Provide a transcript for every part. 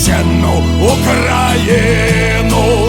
священну Україну,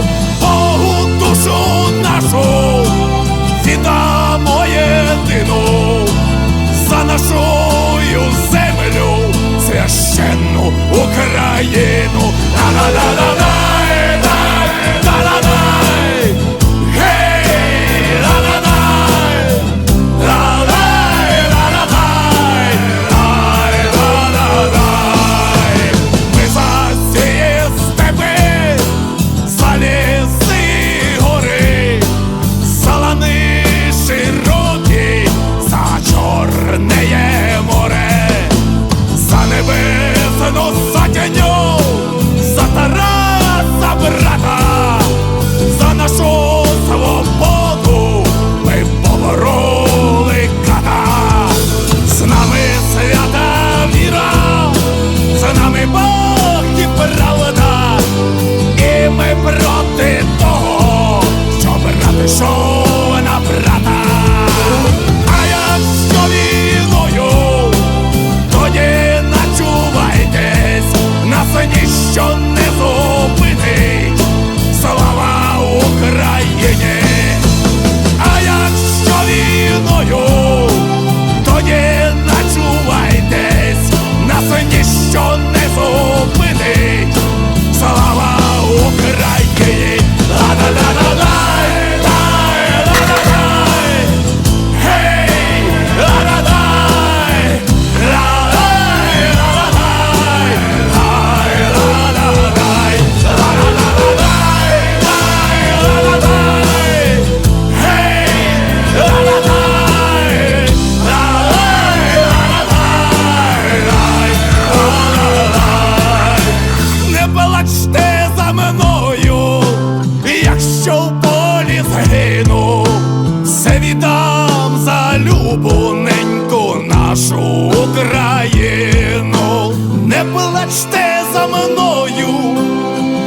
віддам за любоненьку нашу Україну. Не плачте за мною,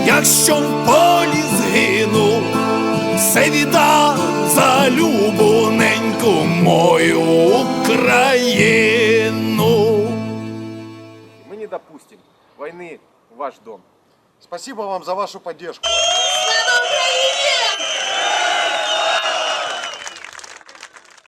якщо в полі згину, все віддам за любоненьку мою Україну. Мы не допустим войны в ваш дом. Спасибо вам за вашу поддержку.